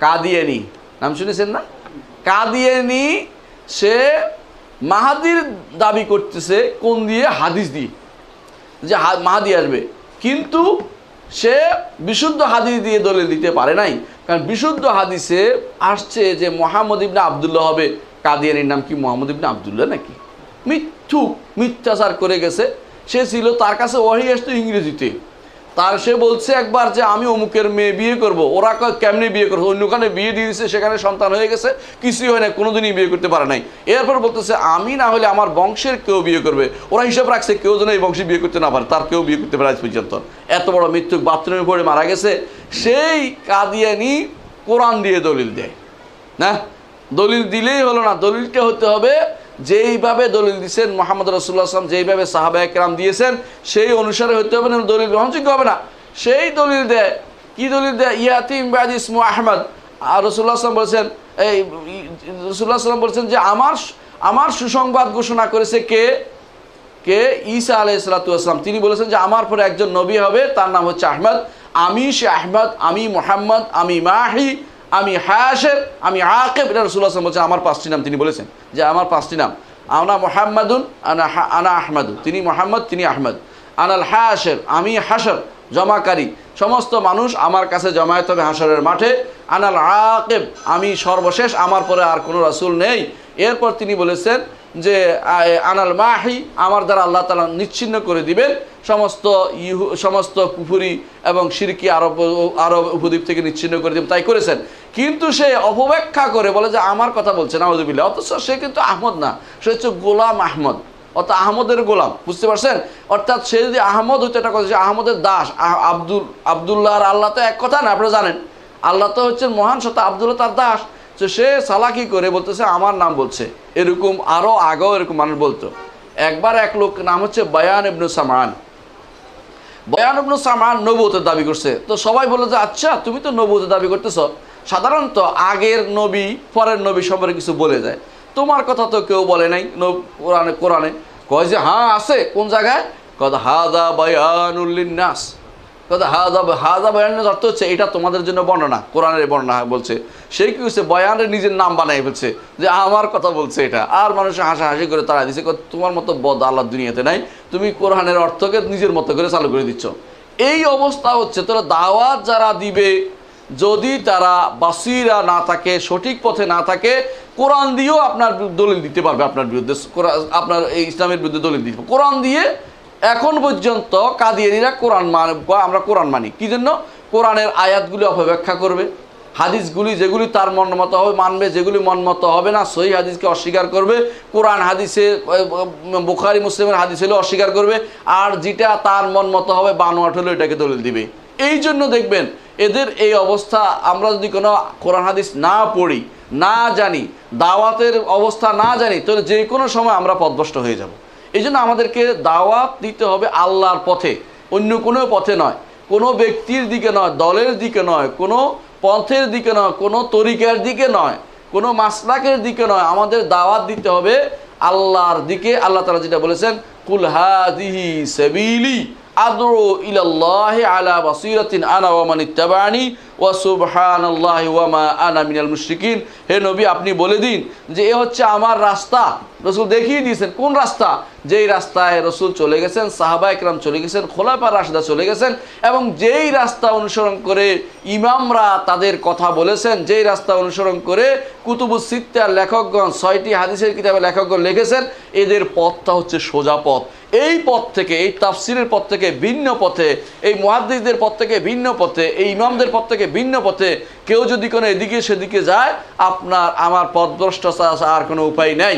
কাদিয়ানি। নাম শুনেছেন না? কাদিয়ানি, সে মাহাদির দাবি করতেছে কোন দিয়ে? হাদিস দিয়ে। যে মাহাদি আসবে। কিন্তু সে বিশুদ্ধ হাদিস দিয়ে দলে দিতে পারে নাই। কারণ বিশুদ্ধ হাদিসে আসছে যে মোহাম্মদ ইবনে আবদুল্লাহ হবে। কাদিয়ানির নাম কি মোহাম্মদ ইবনে আবদুল্লাহ নাকি? মিথ্যুক, মিথ্যাচার করে গেছে। সে ছিল তার কাছে ওয়াহি আসতো ইংরেজিতে। তার সে বলছে একবার যে আমি অমুকের মেয়ে বিয়ে করব। ওরা কেমনে বিয়ে করব? অন্যখানে বিয়ে দিয়ে দিচ্ছে সেখানে সন্তান হয়ে গেছে, কিছুই হয় না কোনোদিনই বিয়ে করতে পারে নাই। এরপর বলতেছে, আমি না হলে আমার বংশের কেউ বিয়ে করবে? ওরা হিসাব রাখছে, কেউ যেন এই বংশে বিয়ে করতে না পারে, তার কেউ বিয়ে করতে পারে আজ পর্যন্ত। এত বড় মৃত্যু বাথরুমে পড়ে মারা গেছে, সেই কাদিয়ানি কোরআন দিয়ে দলিল দেয়। না? দলিল দিলেই হলো না, দলিলটা হতে হবে যেইভাবে দলিল দিয়েছেন মোহাম্মদ রসুল্লাহ আসলাম যেইভাবে সাহাবা একরাম দিয়েছেন, সেই অনুসারে হতে হবে না, দলিল গ্রহণযোগ্য হবে না। সেই দলিল দেয় কি দলিল দেয় ইয়াতিম বাদ ইসমু আহমদ। আর রসুল্লাহ আসলাম বলছেন, এই রসুল্লাহ আসলাম বলছেন যে আমার আমার সুসংবাদ ঘোষণা করেছে কে? কে? ঈসা আলাই সালাতাম তিনি বলেছেন যে আমার পরে একজন নবী হবে, তার নাম হচ্ছে আহমদ। আমি সে আহমদ, আমি মোহাম্মদ, আমি মাহি আমি হায়াসের আমি আকেব। এটা রসুল্লাহ আসলাম বলছেন, আমার পাঁচটি নাম তিনি বলেছেন। যে আমার পাঁচটি নাম, আনা মোহাম্মদুন, আনা আনা আহমদ। তিনি মোহাম্মদ, তিনি আহমদ। আনাল হায়াসের আমি হাসর জমাকারী। সমস্ত মানুষ আমার কাছে জমায়েত হবে হাসরের মাঠে। আনাল আকেব, আমি সর্বশেষ, আমার পরে আর কোনো রসুল নেই। এরপর তিনি বলেছেন যে আনাল মাহি, আমার দ্বারা আল্লাহ তালা নিচ্ছিন্ন করে দিবেন সমস্ত ইহু, সমস্ত পুফুরি এবং সিরকি আরব আরব উপদ্বীপ থেকে নিচ্ছিন্ন করে দিবেন। তাই করেছেন। কিন্তু সে অপব্যাখ্যা করে বলে যে, আমার কথা বলছে নাউজুবিল্লাহ। অথচ সে কিন্তু আহমদ না। সে হচ্ছে গোলাম আহমদ। অর্থাৎ আহমদের গোলাম। বুঝতে পারছেন? অর্থাৎ সে যদি আহমদ হইতো, এটা কথা আহমদের দাস আব্দুল আবদুল্লাহ আর আল্লাহ তো এক কথা না, আপনারা জানেন? আল্লাহ তো হচ্ছেন মহান সত্তা, আবদুল্লাহ তার দাস। তো সে সালাকি করে বলতেছে, আমার নাম বলছে। এরকম আরও আগেও এরকম মানুষ বলতো। একবার এক লোক, নাম হচ্ছে বয়ান ইবনু সামান বয়ান ইবনু সামান নবুতের দাবি করছে। তো সবাই বলে যে আচ্ছা তুমি তো নবুতের দাবি করতেছ। সাধারণত আগের নবী, পরের নবী সম্পর্কে কিছু বলে যায়। তোমার কথা তো কেউ বলে নাই কোরআনে কোরআনে। কয় যে হ্যাঁ আছে। কোন জায়গায়? কথা হাদা বয়ানুল্লিনাস হাদা হাদা বয়ানের অর্থ হচ্ছে, এটা তোমাদের জন্য বর্ণনা, কোরআনের বর্ণনা বলছে। সে কি হচ্ছে বয়ানের নিজের নাম বানাই যে আমার কথা বলছে এটা। আর মানুষ হাসাহাসি করে তারা দিছে তোমার মতো বদ আল্লাহ দুনিয়াতে নাই, তুমি কোরআনের অর্থকে নিজের মতো করে চালু করে দিচ্ছ। এই অবস্থা হচ্ছে, তোরা দাওয়াত যারা দিবে, যদি তারা বাসিরা না থাকে, সঠিক পথে না থাকে, কোরআন দিয়েও আপনার দলিল দিতে পারবে আপনার বিরুদ্ধে আপনার এই ইসলামের বিরুদ্ধে দলিল দিতে কোরআন দিয়ে এখন পর্যন্ত কাদিয়ানিরা কোরআন মান আমরা কোরআন মানি। কি জন্য? কোরআনের আয়াতগুলি অপব্যাখ্যা করবে। হাদিসগুলি যেগুলি তার মন মতো হবে, মানবে, যেগুলি মন মতো হবে না, সহি হাদিসকে অস্বীকার করবে। কোরআন হাদিসে, বুখারি, মুসলিমের হাদিস হলে অস্বীকার করবে। আর যেটা তার মন মতো হবে বানোয়াট হলে এটাকে দলিল দিবে। এই জন্য দেখবেন, এদের এই অবস্থা, আমরা যদি কোনো কোরআন হাদিস না পড়ি, না জানি, দাওয়াতের অবস্থা না জানি, তাহলে যে কোনো সময় আমরা পদভ্রষ্ট হয়ে যাব। এই জন্য আমাদেরকে দাওয়াত দিতে হবে আল্লাহর পথে। অন্য কোনো পথে নয়। কোনো ব্যক্তির দিকে নয়, দলের দিকে নয়, কোনো পথের দিকে নয়, কোনো তরিকার দিকে নয়, কোনো মাসলাকের দিকে নয়। আমাদের দাওয়াত দিতে হবে আল্লাহর দিকে। আল্লাহ তালা যেটা বলেছেন, কুল হাদিহি সাবিলি আদরু ইলাল্লাহি আলা বাসিরাতিন আনা ওয়া মান ইত্তাবানি মুশরিকিন। হে নবী, আপনি বলে দিন যে এ হচ্ছে আমার রাস্তা। রসুল দেখিয়ে দিয়েছেন, কোন রাস্তা? যেই রাস্তায় রসুল চলে গেছেন, সাহাবা একরাম চলে গেছেন, খোলাপা রাশিদা চলে গেছেন এবং যেই রাস্তা অনুসরণ করে ইমামরা তাদের কথা বলেছেন, যেই রাস্তা অনুসরণ করে কুতুবুস সিত্তার লেখকগণ, ছয়টি হাদিসের কিতাবে লেখকগণ লিখেছেন, এদের পথটা হচ্ছে সোজা পথ। এই পথ থেকে, এই তাফসিরের পথ থেকে ভিন্ন পথে, এই মুহাদ্দিসদের পথ থেকে ভিন্ন পথে, এই ইমামদের পথ থেকে ভিন্ন পথে কেউ যদি কোনো এদিকে সেদিকে যায়, আপনার, আমার পথ ভ্রষ্ট আর কোনো উপায় নেই।